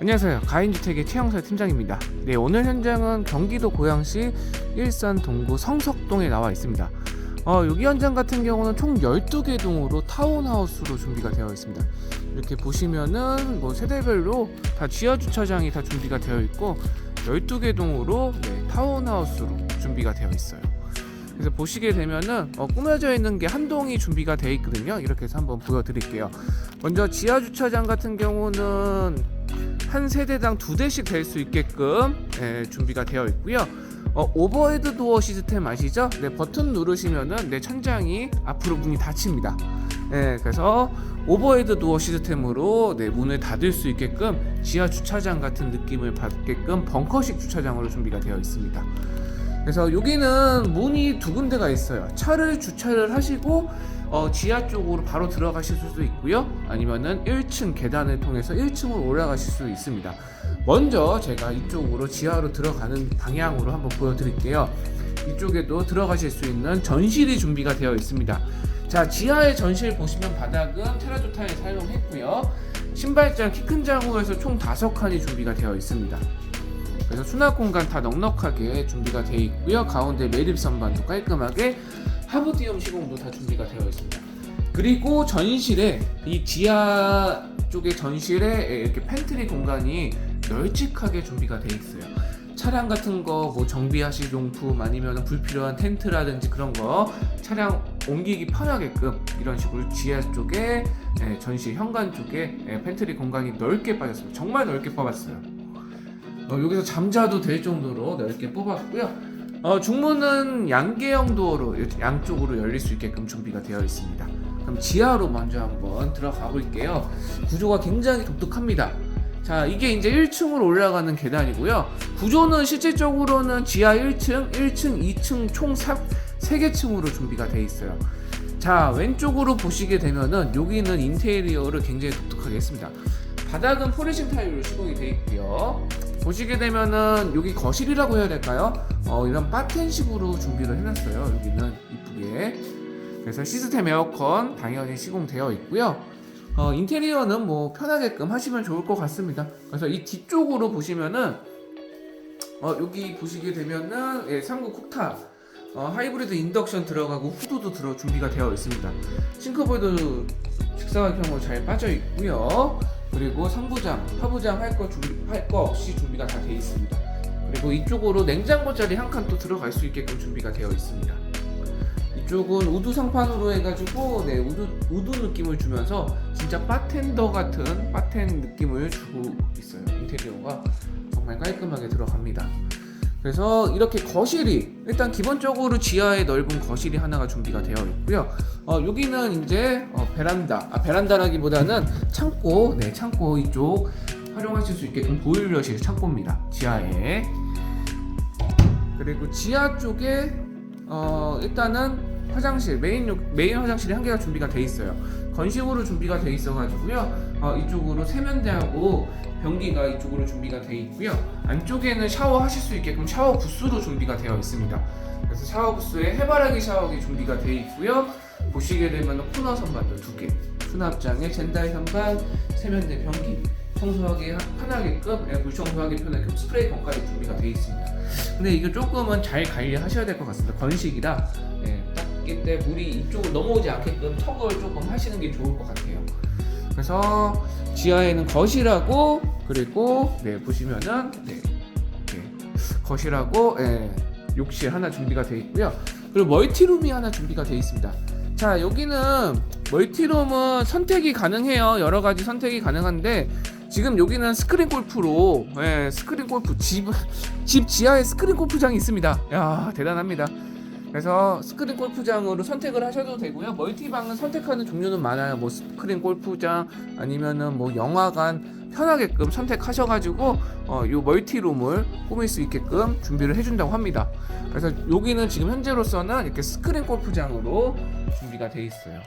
안녕하세요. 가인주택의 최영설 팀장입니다. 네, 오늘 현장은 경기도 고양시 일산 동구 성석동에 나와 있습니다. 어, 여기 현장 같은 경우는 총 12개 동으로 타운하우스로 준비가 되어 있습니다. 이렇게 보시면은 뭐 세대별로 다 지하 주차장이 다 준비가 되어 있고 12개 동으로 네, 타운하우스로 준비가 되어 있어요. 그래서 보시게 되면은 어, 꾸며져 있는 게 한 동이 준비가 되어 있거든요. 이렇게 해서 한번 보여드릴게요. 먼저 지하 주차장 같은 경우는 한 세대당 두 대씩 될 수 있게끔 예, 준비가 되어 있고요. 어, 오버헤드 도어 시스템 아시죠? 네, 버튼 누르시면은 내 천장이 앞으로 문이 닫힙니다. 예, 그래서 오버헤드 도어 시스템으로 네, 문을 닫을 수 있게끔 지하 주차장 같은 느낌을 받게끔 벙커식 주차장으로 준비가 되어 있습니다. 그래서 여기는 문이 두 군데가 있어요. 차를 주차를 하시고 어, 지하 쪽으로 바로 들어가실 수도 있고요. 아니면은 1층 계단을 통해서 1층으로 올라가실 수 있습니다. 먼저 제가 이쪽으로 지하로 들어가는 방향으로 한번 보여드릴게요. 이쪽에도 들어가실 수 있는 전실이 준비가 되어 있습니다. 자, 지하의 전실 보시면 바닥은 테라조 타일 사용했고요. 신발장 키큰 장으로해서 총 다섯 칸이 준비가 되어 있습니다. 그래서 수납 공간 다 넉넉하게 준비가 되어 있고요. 가운데 매립 선반도 깔끔하게 하부디움 시공도 다 준비가 되어 있습니다. 그리고 전실에 이 지하 쪽의 전실에 이렇게 팬트리 공간이 널찍하게 준비가 되어 있어요. 차량 같은 거 뭐 정비하실 용품 아니면 불필요한 텐트라든지 그런 거 차량 옮기기 편하게끔 이런 식으로 지하 쪽에 예, 전실 현관 쪽에 예, 팬트리 공간이 넓게 빠졌습니다. 정말 넓게 뽑았어요. 어, 여기서 잠자도 될 정도로 넓게 뽑았고요. 어, 중문은 양계형 도어로 양쪽으로 열릴 수 있게끔 준비가 되어 있습니다. 그럼 지하로 먼저 한번 들어가 볼게요. 구조가 굉장히 독특합니다. 자, 이게 이제 1층으로 올라가는 계단이고요. 구조는 실질적으로는 지하 1층, 1층, 2층 총 3, 3개 층으로 준비가 되어 있어요. 자, 왼쪽으로 보시게 되면은 여기는 인테리어를 굉장히 독특하게 했습니다. 바닥은 포리싱 타일로 시공이 되어 있고요. 보시게 되면은 여기 거실이라고 해야 될까요? 어, 이런 바텐식으로 준비를 해놨어요. 여기는 이쁘게. 그래서 시스템 에어컨 당연히 시공되어 있고요. 어, 인테리어는 뭐 편하게끔 하시면 좋을 것 같습니다. 그래서 이 뒤쪽으로 보시면은 어, 여기 보시게 되면은 예, 3구 쿡탑 어, 하이브리드 인덕션 들어가고 후드도 들어 준비가 되어 있습니다. 싱크볼도 직사각형으로 잘 빠져 있고요. 그리고 상부장, 하부장 할거 준비 할거 없이 준비가 다 되어 있습니다. 그리고 이쪽으로 냉장고 자리 한 칸 또 들어갈 수 있게끔 준비가 되어 있습니다. 이쪽은 우드 상판으로 해가지고 네 우드 우드 느낌을 주면서 진짜 바텐더 같은 바텐 느낌을 주고 있어요. 인테리어가 정말 깔끔하게 들어갑니다. 그래서 이렇게 거실이 일단 기본적으로 지하에 넓은 거실이 하나가 준비가 되어 있고요. 어, 여기는 이제 어, 베란다, 아, 베란다라기보다는 창고, 네 창고 이쪽 활용하실 수 있게끔 보일러실 창고입니다. 지하에 그리고 지하 쪽에 어, 일단은 화장실 메인 요- 메인 화장실이 한 개가 준비가 돼 있어요. 건식으로 준비가 돼 있어가지고요. 어, 이쪽으로 세면대하고 변기가 이쪽으로 준비가 돼 있고요. 안쪽에는 샤워하실 수 있게끔 샤워 부스로 준비가 되어 있습니다. 그래서 샤워 부스에 해바라기 샤워기 준비가 돼 있고요. 보시게 되면 코너 선반도 두 개, 수납장에 젠다이 선반, 세면대 변기, 청소하기 하- 편하게끔 예, 물 청소하기 편하게끔 스프레이 건까지 준비가 돼 있습니다. 근데 이거 조금은 잘 관리하셔야 될 것 같습니다. 건식이라 예, 닦기 때 물이 이쪽으로 넘어오지 않게끔 턱을 조금 하시는 게 좋을 것 같아요. 그래서 지하에는 거실하고 그리고 네 보시면은 네 이렇게 거실하고 예, 욕실 하나 준비가 되어 있고요. 그리고 멀티룸이 하나 준비가 되어 있습니다. 자 여기는 멀티룸은 선택이 가능해요. 여러 가지 선택이 가능한데 지금 여기는 스크린 골프로 예, 스크린 골프 집, 집 지하에 스크린 골프장이 있습니다. 야 대단합니다. 그래서 스크린 골프장으로 선택을 하셔도 되고요. 멀티방은 선택하는 종류는 많아요. 뭐 스크린 골프장 아니면은 뭐 영화관 편하게끔 선택하셔가지고 어, 요 멀티룸을 꾸밀 수 있게끔 준비를 해준다고 합니다. 그래서 여기는 지금 현재로서는 이렇게 스크린 골프장으로 준비가 돼 있어요.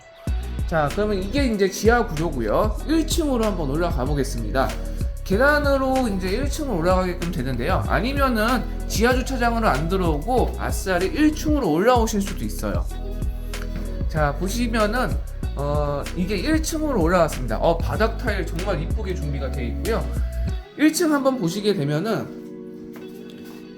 자, 그러면 이게 이제 지하 구조고요. 1층으로 한번 올라가 보겠습니다. 계단으로 이제 1층으로 올라가게끔 되는데요. 아니면은 지하 주차장으로 안 들어오고 아싸리 1층으로 올라오실 수도 있어요. 자, 보시면은 어, 이게 1층으로 올라왔습니다. 어, 바닥 타일 정말 이쁘게 준비가 되어 있고요. 1층 한번 보시게 되면은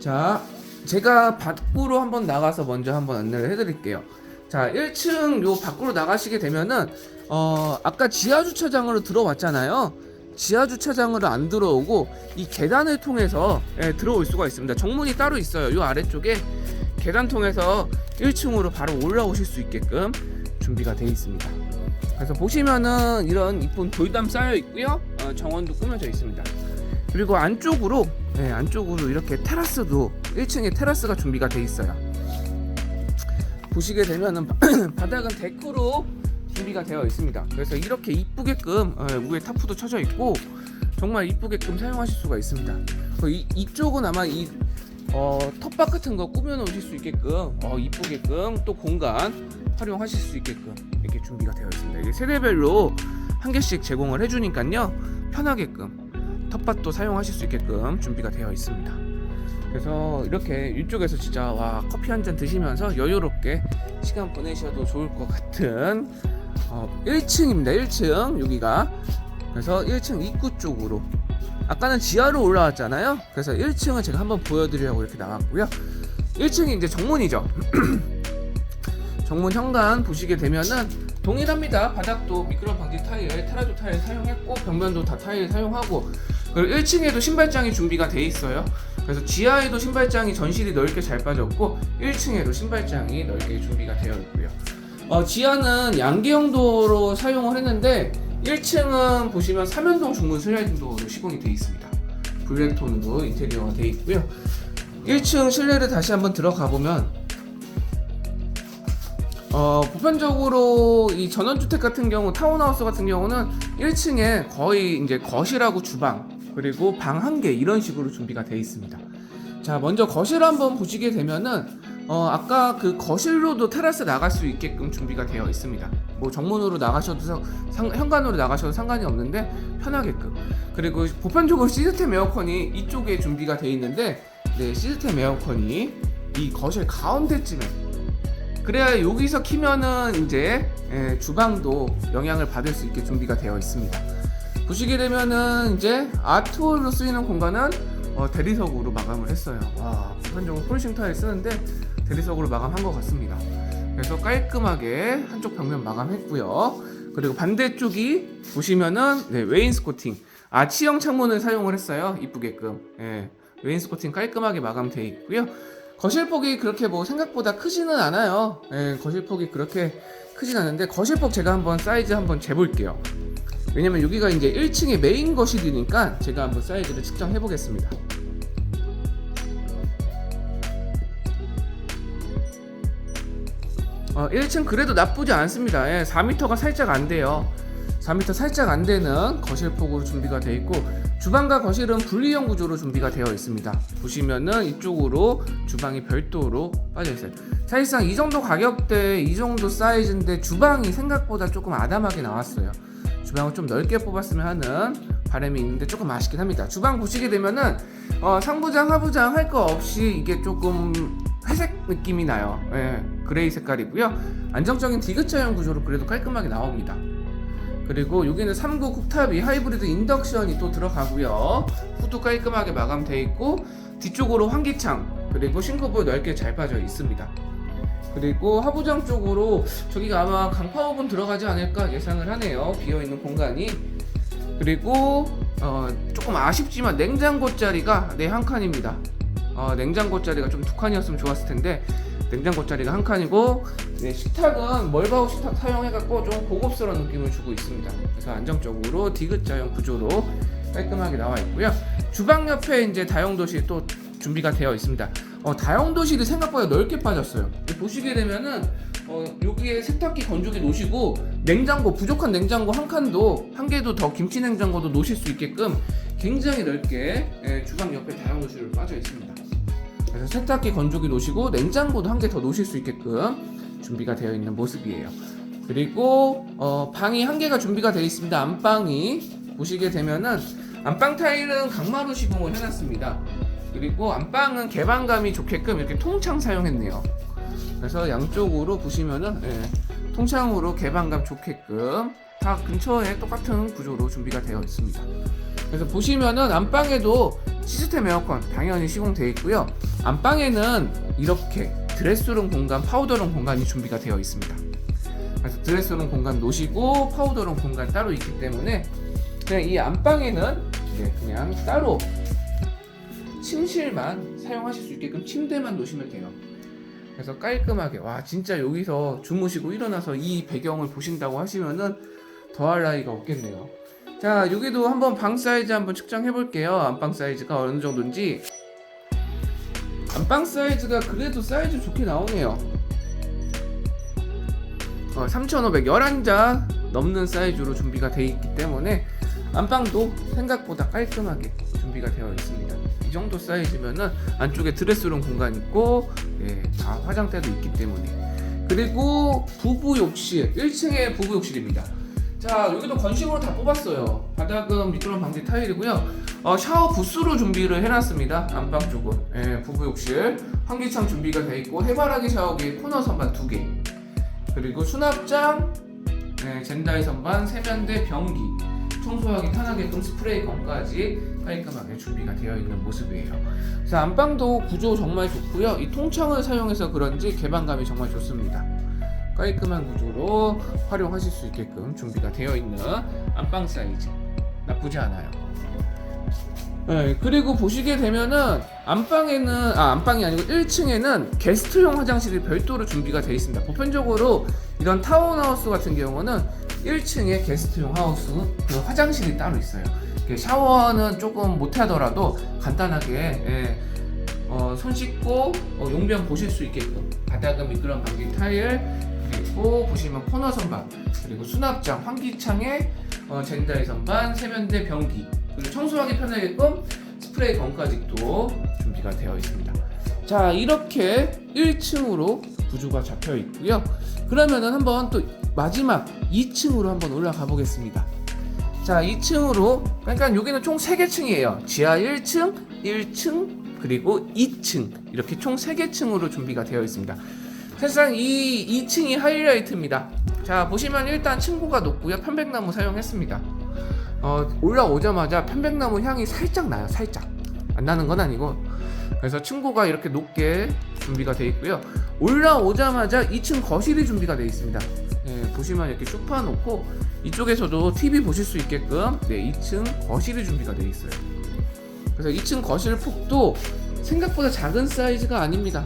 자 제가 밖으로 한번 나가서 먼저 한번 안내를 해드릴게요. 자 1층 요 밖으로 나가시게 되면은 어 아까 지하 주차장으로 들어왔잖아요. 지하 주차장으로 안 들어오고 이 계단을 통해서 예, 들어올 수가 있습니다. 정문이 따로 있어요. 요 아래쪽에 계단 통해서 1층으로 바로 올라오실 수 있게끔 준비가 되어 있습니다. 그래서 보시면은 이런 이쁜 돌담 쌓여 있고요. 어, 정원도 꾸며져 있습니다. 그리고 안쪽으로 네, 안쪽으로 이렇게 테라스도 1층에 테라스가 준비가 돼 있어요. 보시게 되면은 바닥은 데크로 준비가 되어 있습니다. 그래서 이렇게 이쁘게끔 어, 위에 타프도 쳐져 있고 정말 이쁘게끔 사용하실 수가 있습니다. 그 이, 이쪽은 아마 이 어, 텃밭 같은 거 꾸며 놓으실 수 있게끔 어, 이쁘게끔 또 공간 활용하실 수 있게끔 이렇게 준비가 되어 있습니다. 이게 세대별로 한 개씩 제공을 해주니까요 편하게끔 텃밭도 사용하실 수 있게끔 준비가 되어 있습니다. 그래서 이렇게 이쪽에서 진짜 와 커피 한 잔 드시면서 여유롭게 시간 보내셔도 좋을 것 같은 어, 1층입니다. 1층 여기가 그래서 1층 입구 쪽으로 아까는 지하로 올라왔잖아요. 그래서 1층은 제가 한번 보여드리려고 이렇게 나왔고요. 1층이 이제 정문이죠. 정문 현관 보시게 되면은 동일합니다. 바닥도 미끄럼 방지 타일, 테라조 타일 사용했고 벽면도 다 타일 사용하고 그리고 1층에도 신발장이 준비가 돼 있어요. 그래서 지하에도 신발장이 전실이 넓게 잘 빠졌고 1층에도 신발장이 넓게 준비가 되어 있고요. 어, 지하는 양계형도로 사용을 했는데 1층은 보시면 삼연동 중문 슬라이딩 도어로 시공이 되어 있습니다. 블랙톤으로 인테리어가 되어 있고요. 1층 실내를 다시 한번 들어가 보면 어, 보편적으로 이 전원주택 같은 경우 타운하우스 같은 경우는 1층에 거의 이제 거실하고 주방 그리고 방 한 개 이런 식으로 준비가 되어 있습니다. 자 먼저 거실 한번 보시게 되면은 어, 아까 그 거실로도 테라스 나갈 수 있게끔 준비가 되어 있습니다. 뭐 정문으로 나가셔도 상, 상- 현관으로 나가셔도 상관이 없는데 편하게끔. 그리고 보편적으로 시스템 에어컨이 이쪽에 준비가 되어 있는데 네, 시스템 에어컨이 이 거실 가운데쯤에 그래야 여기서 키면은 이제 예, 주방도 영향을 받을 수 있게 준비가 되어 있습니다. 보시게 되면은 이제 아트홀로 쓰이는 공간은 어, 대리석으로 마감을 했어요. 와, 보편적으로 폴싱 타일 쓰는데 대리석으로 마감한 것 같습니다. 그래서 깔끔하게 한쪽 벽면 마감했고요. 그리고 반대쪽이 보시면은 네, 웨인스코팅 아치형 창문을 사용을 했어요. 이쁘게끔. 예, 웨인스코팅 깔끔하게 마감되어 있고요. 거실폭이 그렇게 뭐 생각보다 크지는 않아요. 예, 거실폭이 그렇게 크진 않은데 거실폭 제가 한번 사이즈 한번 재볼게요. 왜냐면 여기가 이제 1층의 메인 거실이니까 제가 한번 사이즈를 측정해 보겠습니다. 어, 1층 그래도 나쁘지 않습니다. 예, 4m가 살짝 안 돼요. 4m 살짝 안 되는 거실폭으로 준비가 되어 있고 주방과 거실은 분리형 구조로 준비가 되어 있습니다. 보시면은 이쪽으로 주방이 별도로 빠져 있어요. 사실상 이 정도 가격대, 이 정도 사이즈인데 주방이 생각보다 조금 아담하게 나왔어요. 주방을 좀 넓게 뽑았으면 하는 바람이 있는데 조금 아쉽긴 합니다. 주방 보시게 되면은 어, 상부장, 하부장 할 거 없이 이게 조금 회색 느낌이 나요. 예, 그레이 색깔이고요. 안정적인 디귿자형 구조로 그래도 깔끔하게 나옵니다. 그리고 여기는 3구 쿡탑이 하이브리드 인덕션이 또 들어가고요. 후드 깔끔하게 마감되어 있고 뒤쪽으로 환기창 그리고 싱크볼 넓게 잘 빠져 있습니다. 그리고 하부장 쪽으로 저기가 아마 강파 오븐 들어가지 않을까 예상을 하네요. 비어 있는 공간이 그리고 어, 조금 아쉽지만 냉장고 자리가 네 한 칸입니다. 어, 냉장고 자리가 좀 두 칸이었으면 좋았을 텐데 냉장고 자리가 한 칸이고 네, 식탁은 멀바우 식탁 사용해갖고 좀 고급스러운 느낌을 주고 있습니다. 그래서 안정적으로 디귿자형 구조로 깔끔하게 나와 있고요. 주방 옆에 이제 다용도실 또 준비가 되어 있습니다. 어, 다용도실이 생각보다 넓게 빠졌어요. 보시게 되면은 어, 여기에 세탁기 건조기 놓으시고 냉장고 부족한 냉장고 한 칸도 한 개도 더 김치 냉장고도 놓으실 수 있게끔 굉장히 넓게 예, 주방 옆에 다용도실로 빠져 있습니다. 그래서 세탁기 건조기 놓으시고 냉장고도 한 개 더 놓으실 수 있게끔 준비가 되어 있는 모습이에요. 그리고 어, 방이 한 개가 준비가 되어 있습니다. 안방이 보시게 되면은 안방 타일은 강마루 시공을 해놨습니다. 그리고 안방은 개방감이 좋게끔 이렇게 통창 사용했네요. 그래서 양쪽으로 보시면은 예, 통창으로 개방감 좋게끔 다 근처에 똑같은 구조로 준비가 되어 있습니다. 그래서 보시면은 안방에도 시스템 에어컨 당연히 시공되어 있고요. 안방에는 이렇게 드레스룸 공간, 파우더룸 공간이 준비가 되어 있습니다. 그래서 드레스룸 공간 놓으시고 파우더룸 공간 따로 있기 때문에 그냥 이 안방에는 그냥 따로 침실만 사용하실 수 있게끔 침대만 놓으시면 돼요. 그래서 깔끔하게 와 진짜 여기서 주무시고 일어나서 이 배경을 보신다고 하시면은 더할 나위가 없겠네요. 자 여기도 한번 방 사이즈 한번 측정해 볼게요. 안방 사이즈가 어느 정도인지 안방 사이즈가 그래도 사이즈 좋게 나오네요. 어, 3,500 11자 넘는 사이즈로 준비가 되어 있기 때문에 안방도 생각보다 깔끔하게 준비가 되어 있습니다. 이 정도 사이즈면은 안쪽에 드레스룸 공간 있고 예, 다 화장대도 있기 때문에 그리고 부부 욕실 1층에 부부 욕실입니다. 자 여기도 건식으로 다 뽑았어요. 바닥은 미끄럼 방지 타일이고요. 어, 샤워 부스로 준비를 해놨습니다. 안방 쪽은 예, 부부 욕실 환기창 준비가 되어 있고 해바라기 샤워기 코너 선반 두 개. 그리고 수납장 네, 젠다이 선반 세면대 변기 청소하기 편하게끔 스프레이 건까지 깔끔하게 준비가 되어 있는 모습이에요. 자 안방도 구조 정말 좋고요. 이 통창을 사용해서 그런지 개방감이 정말 좋습니다. 깔끔한 구조로 활용하실 수 있게끔 준비가 되어 있는 안방 사이즈 나쁘지 않아요. 네, 그리고 보시게 되면은 안방에는 아 안방이 아니고 1층에는 게스트용 화장실이 별도로 준비가 되어 있습니다. 보편적으로 이런 타운하우스 같은 경우는 1층에 게스트용 하우스 그 화장실이 따로 있어요. 샤워는 조금 못하더라도 간단하게 예, 어, 손 씻고 어, 용변 보실 수 있게끔 바닥은 미끄럼 방지 타일 그리고 보시면 코너 선반 그리고 수납장 환기창에 어, 젠다이 선반 세면대 변기 그리고 청소하기 편하게끔 스프레이 건까지 또 준비가 되어 있습니다. 자 이렇게 1층으로 구조가 잡혀 있고요. 그러면은 한번 또 마지막 2층으로 한번 올라가 보겠습니다. 자 2층으로 그러니까 여기는 총 3개 층이에요. 지하 1층, 1층 그리고 2층 이렇게 총 3개 층으로 준비가 되어 있습니다. 사실상 이 2층이 하이라이트입니다. 자 보시면 일단 층고가 높고요. 편백나무 사용했습니다. 어, 올라오자마자 편백나무 향이 살짝 나요. 살짝 안 나는 건 아니고 그래서 층고가 이렇게 높게 준비가 되어 있고요. 올라오자마자 2층 거실이 준비가 되어 있습니다. 예, 보시면 이렇게 소파 놓고 이쪽에서도 TV 보실 수 있게끔 네, 2층 거실이 준비가 되어 있어요. 그래서 2층 거실 폭도 생각보다 작은 사이즈가 아닙니다.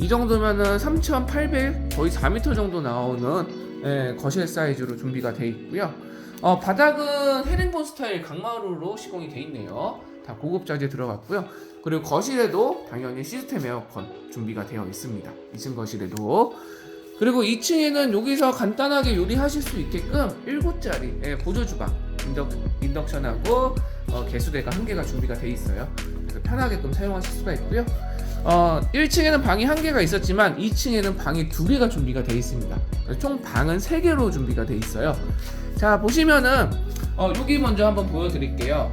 이 정도면은 3,800 거의 4m 정도 나오는 예, 거실 사이즈로 준비가 되어 있고요. 어, 바닥은 헤링본 스타일 강마루로 시공이 되어 있네요. 다 고급 자재 들어갔고요. 그리고 거실에도 당연히 시스템 에어컨 준비가 되어 있습니다. 2층 거실에도. 그리고 2층에는 여기서 간단하게 요리하실 수 있게끔 7자리 예, 보조 주방 인덕, 인덕션하고 어, 개수대가 한 개가 준비가 되어 있어요. 그래서 편하게끔 사용하실 수가 있고요. 어, 1층에는 방이 한 개가 있었지만 2층에는 방이 두 개가 준비가 되어 있습니다. 총 방은 세 개로 준비가 되어 있어요. 자 보시면은 어, 여기 먼저 한번 보여드릴게요.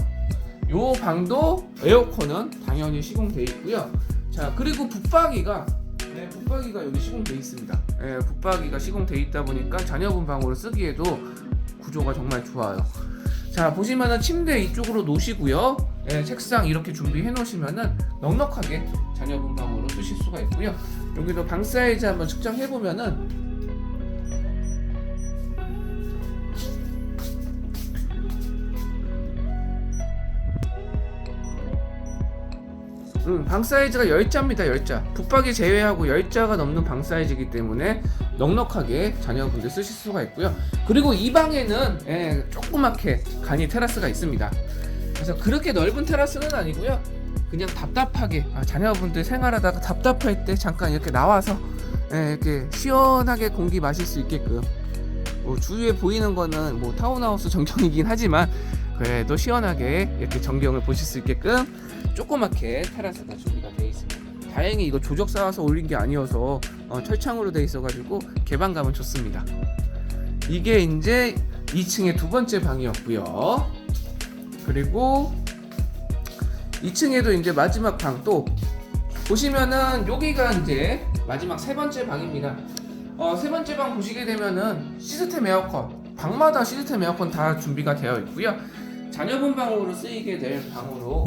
요 방도 에어컨은 당연히 시공되어 있고요. 자 그리고 붙박이가 네, 붙박이가 여기 시공되어 있습니다. 네, 붙박이가 시공되어 있다 보니까 자녀분 방으로 쓰기에도 구조가 정말 좋아요. 자 보시면은 침대 이쪽으로 놓으시고요. 예, 책상 이렇게 준비해 놓으시면은 넉넉하게 자녀분 방으로 쓰실 수가 있고요. 여기도 방 사이즈 한번 측정해 보면은 음, 방 사이즈가 10자입니다, 10자. 붙박이 제외하고 10자가 넘는 방 사이즈이기 때문에 넉넉하게 자녀분들 쓰실 수가 있고요. 그리고 이 방에는 예, 조그맣게 간이 테라스가 있습니다. 그래서 그렇게 넓은 테라스는 아니고요. 그냥 답답하게 아, 자녀분들 생활하다가 답답할 때 잠깐 이렇게 나와서 예, 이렇게 시원하게 공기 마실 수 있게끔 뭐 주위에 보이는 거는 뭐 타운하우스 전경이긴 하지만 그래도 시원하게 이렇게 전경을 보실 수 있게끔 조그맣게 테라스가 준비가 되어 있습니다. 다행히 이거 조적 쌓아서 올린 게 아니어서 어, 철창으로 되어 있어가지고 개방감은 좋습니다. 이게 이제 2층의 두 번째 방이었고요. 그리고 2층에도 이제 마지막 방 또 보시면은 여기가 이제 마지막 세 번째 방입니다. 어, 세 번째 방 보시게 되면은 시스템 에어컨 방마다 시스템 에어컨 다 준비가 되어 있고요. 자녀분 방으로 쓰이게 될 방으로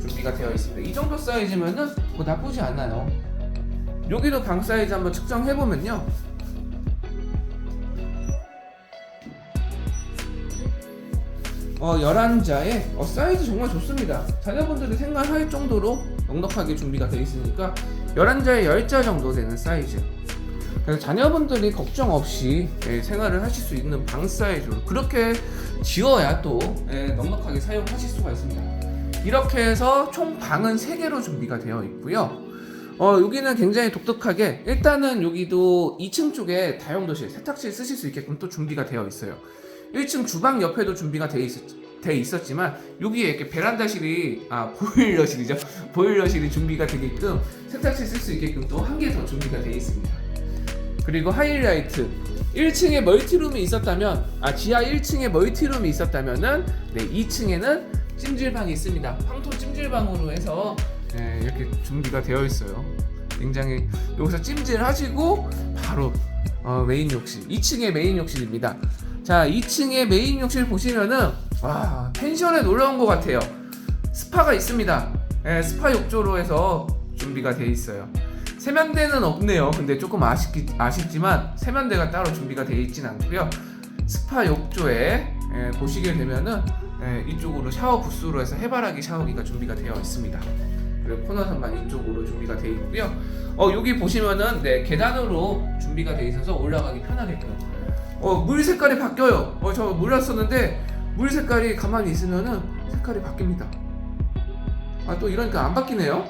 준비가 되어 있습니다. 이 정도 사이즈면은 뭐 나쁘지 않아요. 여기도 방 사이즈 한번 측정해 보면요. 어, 11자에 어, 사이즈 정말 좋습니다. 자녀분들이 생각할 정도로 넉넉하게 준비가 되어 있으니까 11자에 10자 정도 되는 사이즈. 그래서 자녀분들이 걱정 없이 예, 생활을 하실 수 있는 방 사이즈로 그렇게 지어야 또 예, 넉넉하게 사용하실 수가 있습니다. 이렇게 해서 총 방은 3개로 준비가 되어 있고요. 어, 여기는 굉장히 독특하게 일단은 여기도 2층 쪽에 다용도실, 세탁실 쓰실 수 있게끔 또 준비가 되어 있어요. 1층 주방 옆에도 준비가 돼, 있었, 돼 있었지만 여기에 이렇게 베란다실이 아 보일러실이죠 보일러실이 준비가 되게끔 세탁실 쓸 수 있게끔 또 한 개 더 준비가 돼 있습니다. 그리고 하이라이트 1층에 멀티룸이 있었다면 아 지하 1층에 멀티룸이 있었다면은 네 2층에는 찜질방이 있습니다. 황토 찜질방으로 해서 네, 이렇게 준비가 되어 있어요. 굉장히 여기서 찜질 하시고 바로 어, 메인 욕실 2층에 메인 욕실입니다. 자 2층에 메인 욕실 보시면은 와 펜션에 온것 같아요. 스파가 있습니다. 예, 스파 욕조로 해서 준비가 돼 있어요. 세면대는 없네요. 근데 조금 아쉽기, 아쉽지만 세면대가 따로 준비가 되어 있진 않고요. 스파 욕조에 예, 보시게 되면은 예, 이쪽으로 샤워 부스로 해서 해바라기 샤워기가 준비가 되어 있습니다. 그리고 코너 선반 이쪽으로 준비가 되어 있고요. 어 여기 보시면은 네 계단으로 준비가 되어 있어서 올라가기 편하게끔. 어 물 색깔이 바뀌어요. 어 저 몰랐었는데 물 색깔이 가만히 있으면은 색깔이 바뀝니다. 아 또 이러니까 안 바뀌네요.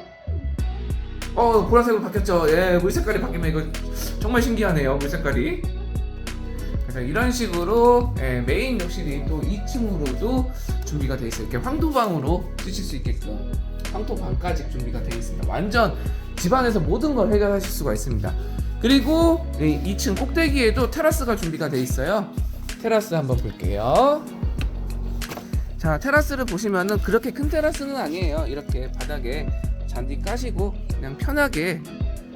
어 보라색으로 바뀌었죠. 예, 물 색깔이 바뀌면 이거 정말 신기하네요. 물 색깔이. 이런 식으로 예, 메인 욕실이 또 2층으로도 준비가 돼 있어요. 이렇게 황토방으로 쓰실 수 있게끔 황토방까지 준비가 돼 있습니다. 완전 집안에서 모든 걸 해결하실 수가 있습니다. 그리고 이 2층 꼭대기에도 테라스가 준비가 돼 있어요. 테라스 한번 볼게요. 자 테라스를 보시면은 그렇게 큰 테라스는 아니에요. 이렇게 바닥에 잔디 까시고 그냥 편하게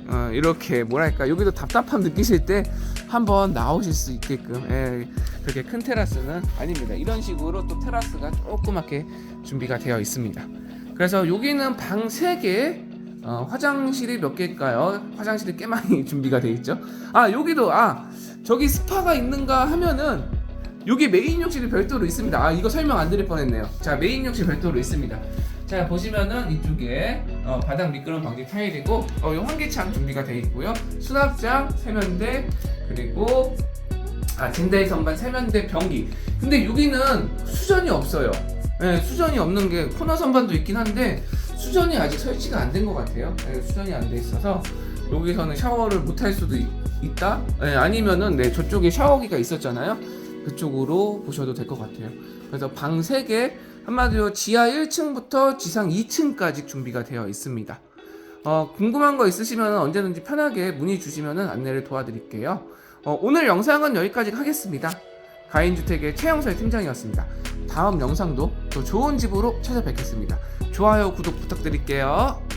어, 이렇게 뭐랄까 여기도 답답함 느끼실 때 한번 나오실 수 있게끔 예, 그렇게 큰 테라스는 아닙니다. 이런 식으로 또 테라스가 조그맣게 준비가 되어 있습니다. 그래서 여기는 방 3개 어, 화장실이 몇 개일까요? 화장실이 꽤 많이 준비가 되어 있죠. 아 여기도 아 저기 스파가 있는가 하면은 여기 메인 욕실이 별도로 있습니다. 아 이거 설명 안 드릴 뻔했네요. 자 메인 욕실 별도로 있습니다. 자 보시면은 이쪽에 어, 바닥 미끄럼 방지 타일이고 어, 요 환기창 준비가 되어 있고요. 수납장, 세면대 그리고 아 젠다이 선반, 세면대, 변기. 근데 여기는 수전이 없어요. 네, 수전이 없는 게 코너 선반도 있긴 한데 수전이 아직 설치가 안 된 것 같아요. 네, 수전이 안 돼 있어서 여기서는 샤워를 못 할 수도 있, 다 네, 아니면은 네 저쪽에 샤워기가 있었잖아요. 그쪽으로 보셔도 될 것 같아요. 그래서 방 3개 한마디로 지하 1층부터 지상 2층까지 준비가 되어 있습니다. 어, 궁금한 거 있으시면 언제든지 편하게 문의 주시면 안내를 도와드릴게요. 어, 오늘 영상은 여기까지 하겠습니다. 가인주택의 최영설 팀장이었습니다. 다음 영상도 더 좋은 집으로 찾아뵙겠습니다. 좋아요, 구독 부탁드릴게요.